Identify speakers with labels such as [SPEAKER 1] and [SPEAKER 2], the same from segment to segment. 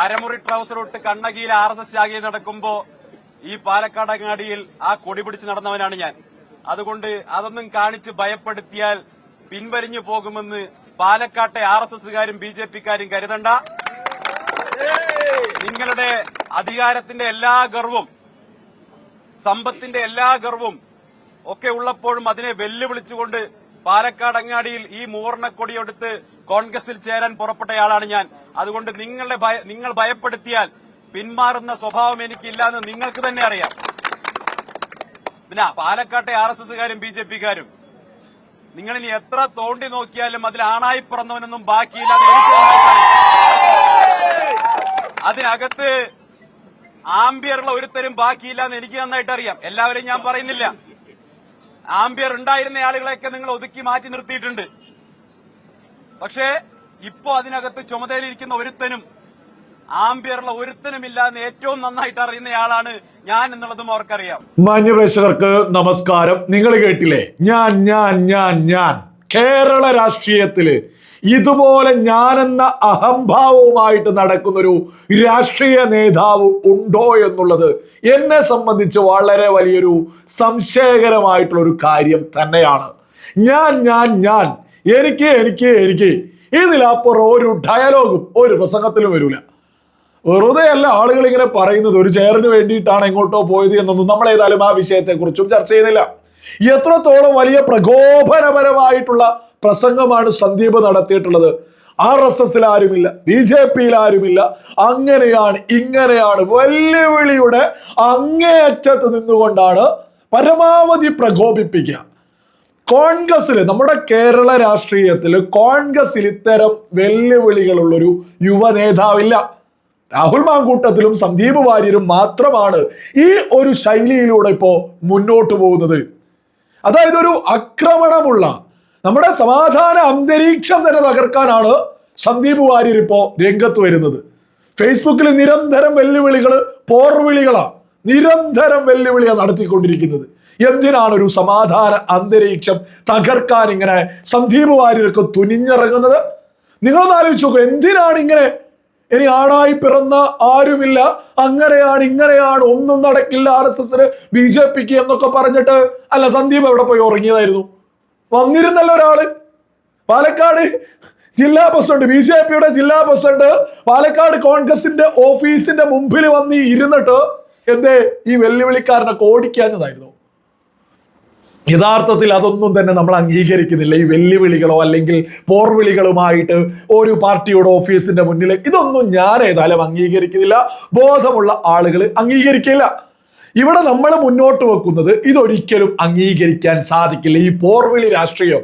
[SPEAKER 1] അരമുറി ട്രൗസർ ഇട്ട് കണ്ണകിയിൽ R S S ശാഖയിൽ നടക്കുമ്പോ ഈ പാലക്കാട് അങ്ങാടിയിൽ ആ കൊടി പിടിച്ച് നടന്നവനാണ് ഞാൻ. അതുകൊണ്ട് അതൊന്നും കാണിച്ച് ഭയപ്പെടുത്തിയാൽ പിൻവലിഞ്ഞു പോകുമെന്ന് പാലക്കാട്ടെ ആർ എസ് എസുകാരും ബി ജെ പിക്കാരും കരുതണ്ട. നിങ്ങളുടെ അധികാരത്തിന്റെ എല്ലാ ഗർവും സമ്പത്തിന്റെ എല്ലാ ഗർവും ഒക്കെ ഉള്ളപ്പോഴും അതിനെ വെല്ലുവിളിച്ചുകൊണ്ട് പാലക്കാട് അങ്ങാടിയിൽ ഈ മൂർണക്കൊടിയെടുത്ത് കോൺഗ്രസിൽ ചേരാൻ പുറപ്പെട്ടയാളാണ് ഞാൻ. അതുകൊണ്ട് നിങ്ങളുടെ നിങ്ങൾ ഭയപ്പെടുത്തിയാൽ പിന്മാറുന്ന സ്വഭാവം എനിക്കില്ല എന്ന് നിങ്ങൾക്ക് തന്നെ അറിയാം. പിന്നെ പാലക്കാട്ടെ ആർ എസ് എസുകാരും ബി ജെ പിക്കാരും നിങ്ങളിനി എത്ര തോണ്ടി നോക്കിയാലും അതിൽ ആണായി പിറന്നവനൊന്നും ബാക്കിയില്ലാതെ. അതിനകത്ത് ആംബിയറുള്ള ഒരുത്തരും ബാക്കിയില്ല എന്ന് എനിക്ക് നന്നായിട്ട് അറിയാം. എല്ലാവരെയും ഞാൻ പറയുന്നില്ല. ആംബിയർ ഉണ്ടായിരുന്ന ആളുകളെയൊക്കെ നിങ്ങൾ ഒതുക്കി മാറ്റി നിർത്തിയിട്ടുണ്ട്. പക്ഷേ ഇപ്പോ അതിനകത്ത് ചുമതലയിരിക്കുന്ന ഒരുത്തനും ആംബിയറുള്ള ഒരുത്തനുമില്ല എന്ന് ഏറ്റവും നന്നായിട്ട് അറിയുന്നയാളാണ് ഞാൻ എന്നുള്ളതും അവർക്കറിയാം.
[SPEAKER 2] മാന്യപ്രേക്ഷകർക്ക് നമസ്കാരം. നിങ്ങൾ കേട്ടില്ലേ? ഞാൻ ഞാൻ ഞാൻ ഞാൻ. കേരള രാഷ്ട്രീയത്തിൽ ഇതുപോലെ ഞാനെന്ന അഹംഭാവവുമായിട്ട് നടക്കുന്നൊരു രാഷ്ട്രീയ നേതാവ് ഉണ്ടോ എന്നുള്ളത് എന്നെ സംബന്ധിച്ച് വളരെ വലിയൊരു സംശയകരമായിട്ടുള്ള ഒരു കാര്യം തന്നെയാണ്. ഞാൻ ഞാൻ ഞാൻ എനിക്ക് എനിക്ക് എനിക്ക്. ഇതിലപ്പുറം ഒരു ഡയലോഗും ഒരു പ്രസംഗത്തിലും വരില്ല വെറുതെ അല്ല ആളുകൾ ഇങ്ങനെ പറയുന്നത് ഒരു ചെയറിന് വേണ്ടിയിട്ടാണ് എങ്ങോട്ടോ പോയത് എന്നൊന്നും നമ്മൾ ഏതായാലും ആ വിഷയത്തെക്കുറിച്ചും ചർച്ച ചെയ്യുന്നില്ല. എത്രത്തോളം വലിയ പ്രകോപനപരമായിട്ടുള്ള പ്രസംഗമാണ് സന്ദീപ് നടത്തിയിട്ടുള്ളത്. ആർ എസ് എസിൽ ആരുമില്ല ബി ജെ പിയിൽ ആരുമില്ല. അങ്ങനെയാണ് ഇങ്ങനെയാണ് വെല്ലുവിളിയുടെ അങ്ങേയറ്റത്ത് നിന്നുകൊണ്ടാണ് പരമാവധി പ്രകോപിപ്പിക്കുക. കോൺഗ്രസിൽ നമ്മുടെ കേരള രാഷ്ട്രീയത്തിൽ കോൺഗ്രസ്സിൽ ഇത്തരം വെല്ലുവിളികളുള്ളൊരു യുവ നേതാവില്ല രാഹുൽ മാങ്കൂട്ടത്തിലും സന്ദീപ് വാര്യരും മാത്രമാണ് ഈ ഒരു ശൈലിയിലൂടെ ഇപ്പോൾ മുന്നോട്ട് പോകുന്നത്. അതായത് ഒരു ആക്രമണമുള്ള നമ്മുടെ സമാധാന അന്തരീക്ഷം തന്നെ തകർക്കാനാണ് സന്ദീപ് വാര്യർ ഇപ്പോൾ രംഗത്ത് വരുന്നത്. ഫേസ്ബുക്കിൽ നിരന്തരം വെല്ലുവിളികൾ പോർവിളികളാണ് നിരന്തരം വെല്ലുവിളിയാണ് നടത്തിക്കൊണ്ടിരിക്കുന്നത്. എന്തിനാണ് ഒരു സമാധാന അന്തരീക്ഷം തകർക്കാൻ ഇങ്ങനെ സന്ദീപ് വാര്യർക്ക് തുനിഞ്ഞിറങ്ങുന്നത്? നിങ്ങളൊന്ന് ആലോചിച്ച് നോക്കൂ എന്തിനാണ് ഇങ്ങനെ? ഇനി ആണായി പിറന്ന ആരുമില്ല. അങ്ങനെയാണ് ഇങ്ങനെയാണ് ഒന്നും നടക്കില്ല ആർ എസ് എസിന് ബി ജെ പിക്ക് എന്നൊക്കെ പറഞ്ഞിട്ട് അല്ല സന്ദീപ് എവിടെ പോയി ഉറങ്ങിയതായിരുന്നു? വന്നിരുന്നല്ലോ ഒരാൾ. പാലക്കാട് ജില്ലാ പ്രസിഡന്റ് ബി ജെ പിയുടെ ജില്ലാ പ്രസിഡന്റ് പാലക്കാട് കോൺഗ്രസിന്റെ ഓഫീസിന്റെ മുമ്പിൽ വന്ന് ഇരുന്നിട്ട് എന്തേ ഈ വെല്ലുവിളിക്കാരനൊക്കെ ഓടിക്കാഞ്ഞതായിരുന്നു. യഥാർത്ഥത്തിൽ അതൊന്നും തന്നെ നമ്മൾ അംഗീകരിക്കുന്നില്ല. ഈ വെല്ലുവിളികളോ അല്ലെങ്കിൽ പോർവിളികളുമായിട്ട് ഒരു പാർട്ടിയുടെ ഓഫീസിന്റെ മുന്നിൽ ഇതൊന്നും ഞാൻ ഏതായാലും അംഗീകരിക്കുന്നില്ല. ബോധമുള്ള ആളുകൾ അംഗീകരിക്കില്ല. ഇവിടെ നമ്മൾ മുന്നോട്ട് വെക്കുന്നത് ഇതൊരിക്കലും അംഗീകരിക്കാൻ സാധിക്കില്ല. ഈ പോർവിളി രാഷ്ട്രീയം.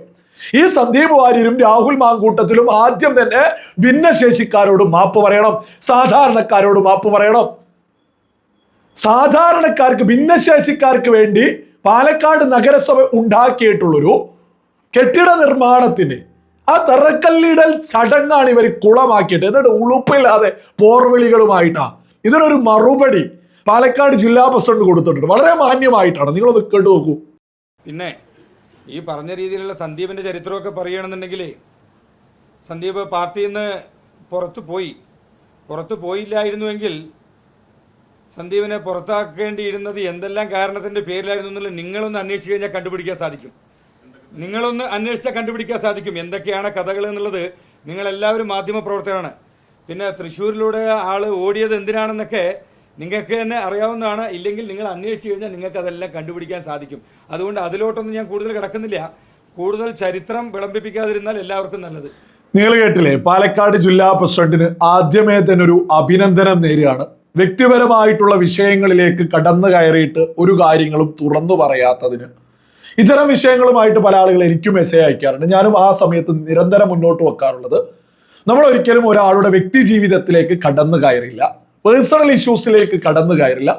[SPEAKER 2] ഈ സന്ദീപ് വാര്യരും രാഹുൽ മാങ്കൂട്ടത്തിലും ആദ്യം തന്നെ ഭിന്നശേഷിക്കാരോട് മാപ്പ് പറയണം. സാധാരണക്കാരോട് മാപ്പ് പറയണം. സാധാരണക്കാർക്ക് ഭിന്നശേഷിക്കാർക്ക് വേണ്ടി പാലക്കാട് നഗരസഭ ഉണ്ടാക്കിയിട്ടുള്ളൊരു കെട്ടിട നിർമ്മാണത്തിന് ആ തറക്കല്ലിടൽ ചടങ്ങാണ് ഇവർ കുളമാക്കിയിട്ട്. എന്നിട്ട് ഉളുപ്പില്ലാതെ പോർവിളികളുമായിട്ടാ. ഇതിനൊരു മറുപടി പാലക്കാട് ജില്ലാ പ്രസിഡന്റ് കൊടുത്തിട്ടുണ്ട്. വളരെ മാന്യമായിട്ടാണ്. നിങ്ങളൊന്ന് കേട്ടു നോക്കൂ.
[SPEAKER 3] പിന്നെ ഈ പറഞ്ഞ രീതിയിലുള്ള സന്ദീപിന്റെ ചരിത്രമൊക്കെ പറയുകയാണെന്നുണ്ടെങ്കിൽ സന്ദീപ് പാർട്ടിയിൽ നിന്ന് പുറത്തു പോയി. പുറത്തു പോയില്ലായിരുന്നുവെങ്കിൽ സന്ദീപിനെ പുറത്താക്കേണ്ടിയിരുന്നത് എന്തെല്ലാം കാരണത്തിന്റെ പേരിലായിരുന്നു എന്നുള്ളത് നിങ്ങളൊന്ന് അന്വേഷിച്ചു കഴിഞ്ഞാൽ കണ്ടുപിടിക്കാൻ സാധിക്കും. നിങ്ങളൊന്ന് അന്വേഷിച്ചാൽ കണ്ടുപിടിക്കാൻ സാധിക്കും എന്തൊക്കെയാണ് കഥകൾ എന്നുള്ളത് നിങ്ങളെല്ലാവരും മാധ്യമ പ്രവർത്തകരാണ്. പിന്നെ തൃശ്ശൂരിലൂടെ ആൾ ഓടിയത് എന്തിനാണെന്നൊക്കെ നിങ്ങൾക്ക് തന്നെ അറിയാവുന്നതാണ്. ഇല്ലെങ്കിൽ നിങ്ങൾ അന്വേഷിച്ചു കഴിഞ്ഞാൽ നിങ്ങൾക്ക് അതെല്ലാം കണ്ടുപിടിക്കാൻ സാധിക്കും. അതുകൊണ്ട് അതിലോട്ടൊന്നും ഞാൻ കൂടുതൽ കിടക്കുന്നില്ല. കൂടുതൽ ചരിത്രം വിളമ്പിപ്പിക്കാതിരുന്നാൽ എല്ലാവർക്കും നല്ലത്.
[SPEAKER 2] നിങ്ങൾ കേട്ടില്ലേ? പാലക്കാട് ജില്ലാ പ്രസിഡന്റിന് ആദ്യമേ തന്നെ ഒരു അഭിനന്ദനം നേരുകയാണ്. വ്യക്തിപരമായിട്ടുള്ള വിഷയങ്ങളിലേക്ക് കടന്നു കയറിയിട്ട് ഒരു കാര്യങ്ങളും തുറന്നു പറയാത്തതിന്. ഇത്തരം വിഷയങ്ങളുമായിട്ട് പല ആളുകൾ എനിക്കും മെസ്സേജ് അയക്കാറുണ്ട്. ഞാനും ആ സമയത്ത് നിരന്തരം മുന്നോട്ട് വെക്കാറുള്ളത് നമ്മൾ ഒരിക്കലും ഒരാളുടെ വ്യക്തി ജീവിതത്തിലേക്ക് കടന്നു കയറില്ല. പേഴ്സണൽ ഇഷ്യൂസിലേക്ക് കടന്നു കയറില്ല.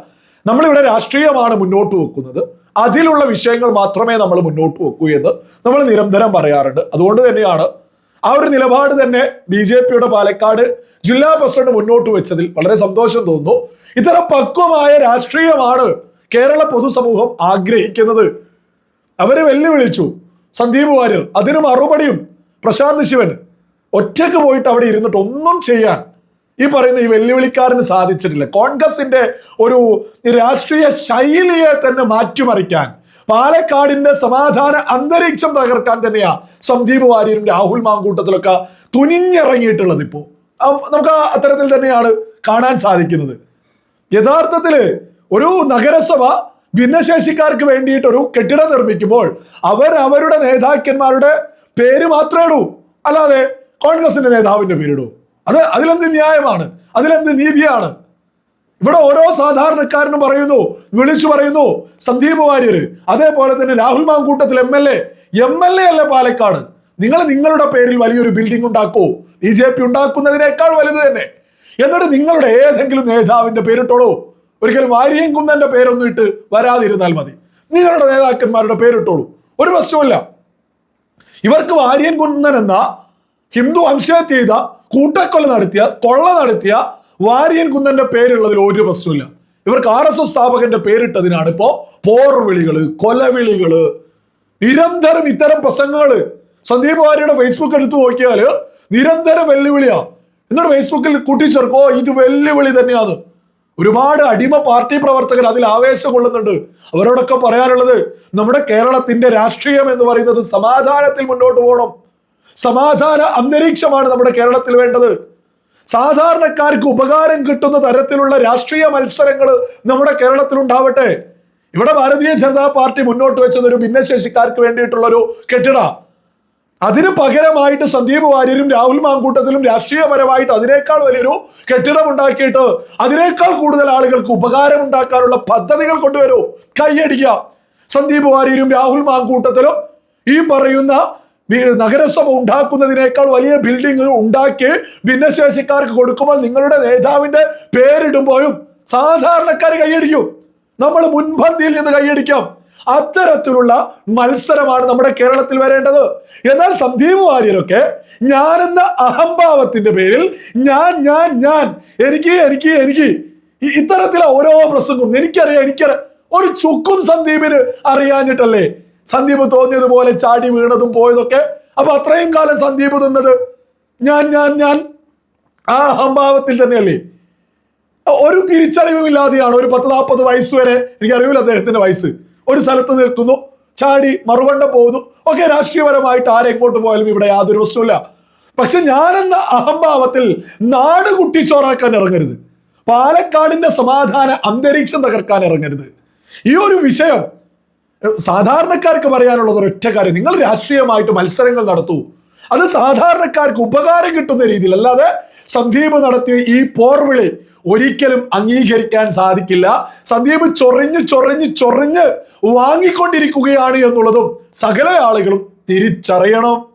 [SPEAKER 2] നമ്മളിവിടെ രാഷ്ട്രീയമാണ് മുന്നോട്ട് വെക്കുന്നത്. അതിലുള്ള വിഷയങ്ങൾ മാത്രമേ നമ്മൾ മുന്നോട്ട് വെക്കൂ എന്ന് നമ്മൾ നിരന്തരം പറയാറുണ്ട്. അതുകൊണ്ട് തന്നെയാണ് ആ ഒരു നിലപാട് തന്നെ ബി ജെ പിയുടെ പാലക്കാട് ജില്ലാ പ്രസിഡന്റ് മുന്നോട്ട് വെച്ചതിൽ വളരെ സന്തോഷം തോന്നുന്നു. ഇത്തരം പക്വമായ രാഷ്ട്രീയമാണ് കേരള പൊതുസമൂഹം ആഗ്രഹിക്കുന്നത്. അവരെ വെല്ലുവിളിച്ചു. സന്ദീപ് വാര്യർ അതിന് മറുപടിയും പ്രശാന്ത് ശിവൻ ഒറ്റയ്ക്ക് പോയിട്ട് അവിടെ ഇരുന്നിട്ട് ഒന്നും ചെയ്യാൻ ഈ പറയുന്ന ഈ വെല്ലുവിളിക്കാരന് സാധിച്ചിട്ടില്ല. കോൺഗ്രസിന്റെ ഒരു രാഷ്ട്രീയ ശൈലിയെ തന്നെ മാറ്റിമറിക്കാൻ പാലക്കാടിന്റെ സമാധാന അന്തരീക്ഷം തകർക്കാൻ തന്നെയാ സന്ദീപ് വാര്യരും രാഹുൽ മാങ്കൂട്ടത്തിലൊക്കെ തുനിഞ്ഞിറങ്ങിയിട്ടുള്ളത് ഇപ്പോ. നമുക്ക് അത്തരത്തിൽ തന്നെയാണ് കാണാൻ സാധിക്കുന്നത്. യഥാർത്ഥത്തിൽ ഒരു നഗരസഭ ഭിന്നശേഷിക്കാർക്ക് വേണ്ടിയിട്ട് ഒരു കെട്ടിടം നിർമ്മിക്കുമ്പോൾ അവർ അവരുടെ നേതാക്കന്മാരുടെ പേര് മാത്രമേ ഇടൂ. അല്ലാതെ കോൺഗ്രസിന്റെ നേതാവിന്റെ പേരിടൂ. അത് അതിലെന്ത് ന്യായമാണ്? അതിലെന്ത് നീതിയാണ്? ഇവിടെ ഓരോ സാധാരണക്കാരനും പറയുന്നു വിളിച്ചു പറയുന്നു സന്ദീപ് വാര്യർ അതേപോലെ തന്നെ Rahul Mamkootathil M L A. M L A അല്ലേ പാലക്കാട്. നിങ്ങൾ നിങ്ങളുടെ പേരിൽ വലിയൊരു ബിൽഡിംഗ് ഉണ്ടാക്കൂ. ബി ജെ പി ഉണ്ടാക്കുന്നതിനേക്കാൾ വലുത് തന്നെ. എന്നിട്ട് നിങ്ങളുടെ ഏതെങ്കിലും നേതാവിന്റെ പേരിട്ടോളൂ. ഒരിക്കലും വാര്യൻ കുന്നന്റെ പേരൊന്നും ഇട്ട് വരാതിരുന്നാൽ മതി. നിങ്ങളുടെ നേതാക്കന്മാരുടെ പേരിട്ടോളൂ. ഒരു പ്രശ്നവുമില്ല. ഇവർക്ക് വാര്യൻ കുന്നൻ എന്ന ഹിന്ദു വംശഹത്യ ചെയ്ത കൂട്ടക്കൊല നടത്തിയ കൊള്ള നടത്തിയ വാര്യൻ കുന്നന്റെ പേരുള്ളതിൽ ഒരു പ്രശ്നമില്ല ഇവർക്ക് ആർ എസ് എസ് സ്ഥാപകന്റെ പേരിട്ടതിനാണ് ഇപ്പോ പോർവിളികൾ കൊലവിളികൾ നിരന്തരം ഇത്തരം പ്രസംഗങ്ങൾ. സന്ദീപ് വാര്യയുടെ ഫേസ്ബുക്ക് എടുത്തു നോക്കിയാൽ നിരന്തരം വെല്ലുവിളിയാ. എന്നിട്ട് ഫേസ്ബുക്കിൽ കൂട്ടിച്ചേർക്കോ ഇത് വെല്ലുവിളി തന്നെയാണ്. ഒരുപാട് അടിമ പാർട്ടി പ്രവർത്തകർ അതിൽ ആവേശം കൊള്ളുന്നുണ്ട്. അവരോടൊക്കെ പറയാനുള്ളത് നമ്മുടെ കേരളത്തിന്റെ രാഷ്ട്രീയം എന്ന് പറയുന്നത് സമാധാനത്തിൽ മുന്നോട്ട് പോകണം. സമാധാന അന്തരീക്ഷമാണ് നമ്മുടെ കേരളത്തിൽ വേണ്ടത്. സാധാരണക്കാർക്ക് ഉപകാരം കിട്ടുന്ന തരത്തിലുള്ള രാഷ്ട്രീയ മത്സരങ്ങൾ നമ്മുടെ കേരളത്തിൽ ഉണ്ടാവട്ടെ ഇവിടെ ഭാരതീയ ജനതാ പാർട്ടി മുന്നോട്ട് വെച്ചത് ഒരു ഭിന്നശേഷിക്കാർക്ക് വേണ്ടിയിട്ടുള്ള ഒരു കെട്ടിട. അതിന് പകരമായിട്ട് സന്ദീപ് വാര്യരും രാഹുൽ മാങ്കൂട്ടത്തിലും രാഷ്ട്രീയപരമായിട്ട് അതിനേക്കാൾ വലിയൊരു കെട്ടിടം ഉണ്ടാക്കിയിട്ട് അതിനേക്കാൾ കൂടുതൽ ആളുകൾക്ക് ഉപകാരം ഉണ്ടാക്കാനുള്ള പദ്ധതികൾ കൊണ്ടുവരൂ. കൈയടിക്കുക. സന്ദീപ് വാര്യരും രാഹുൽ മാങ്കൂട്ടത്തിലും ഈ പറയുന്ന നഗരസഭ ഉണ്ടാക്കുന്നതിനേക്കാൾ വലിയ ബിൽഡിംഗ് ഉണ്ടാക്കി ഭിന്നശേഷിക്കാർക്ക് കൊടുക്കുമ്പോൾ നിങ്ങളുടെ നേതാവിന്റെ പേരിടുമ്പോഴും സാധാരണക്കാർ കൈയടിക്കും. നമ്മൾ മുൻപന്തിയിൽ നിന്ന് കൈയടിക്കാം. അത്തരത്തിലുള്ള മത്സരമാണ് നമ്മുടെ കേരളത്തിൽ വരേണ്ടത്. എന്നാൽ സന്ദീപ് വാര്യരൊക്കെ ഞാനെന്ന അഹംഭാവത്തിന്റെ പേരിൽ ഞാൻ ഞാൻ ഞാൻ എനിക്ക് എനിക്ക് എനിക്ക് ഇത്തരത്തിലെ ഓരോ പ്രസംഗവും എനിക്കറിയാം എനിക്കറിയാം. ഒരു ചുക്കും സന്ദീപിന് അറിയാഞ്ഞിട്ടല്ലേ? സന്ദീപ് തോന്നിയതുപോലെ ചാടി വീണതും പോയതൊക്കെ. അപ്പൊ അത്രയും കാലം സന്ദീപ് നിന്നത് ഞാൻ ഞാൻ ഞാൻ ആ അഹംഭാവത്തിൽ തന്നെയല്ലേ? ഒരു തിരിച്ചറിവും ഇല്ലാതെയാണ്. ഒരു പത്ത് നാൽപ്പത് വയസ്സ് വരെ എനിക്ക് അറിയില്ല അദ്ദേഹത്തിന്റെ വയസ്സ്. ഒരു സ്ഥലത്ത് നിർത്തുന്നു ചാടി മറുകണ്ട പോകുന്നു. ഒക്കെ രാഷ്ട്രീയപരമായിട്ട് ആരെ ആരെങ്ങോട്ട് പോയാലും ഇവിടെ യാതൊരു പ്രശ്നമില്ല പക്ഷെ ഞാനെന്ന അഹംഭാവത്തിൽ നാട് കുട്ടിച്ചോറാക്കാൻ ഇറങ്ങരുത്. പാലക്കാടിന്റെ സമാധാന അന്തരീക്ഷം തകർക്കാൻ ഇറങ്ങരുത്. ഈ ഒരു വിഷയം സാധാരണക്കാർക്ക് പറയാനുള്ളത് ഒരൊറ്റ കാര്യം. നിങ്ങൾ രാഷ്ട്രീയമായിട്ട് മത്സരങ്ങൾ നടത്തൂ. അത് സാധാരണക്കാർക്ക് ഉപകാരം കിട്ടുന്ന രീതിയിൽ. അല്ലാതെ സന്ദീപ് നടത്തിയ ഈ പോർവിളി ഒരിക്കലും അംഗീകരിക്കാൻ സാധിക്കില്ല. സന്ദീപ് ചൊറിഞ്ഞ് ചൊറിഞ്ഞ് ചൊറിഞ്ഞ് വാങ്ങിക്കൊണ്ടിരിക്കുകയാണ് എന്നുള്ളതും സകല ആളുകളും തിരിച്ചറിയണം.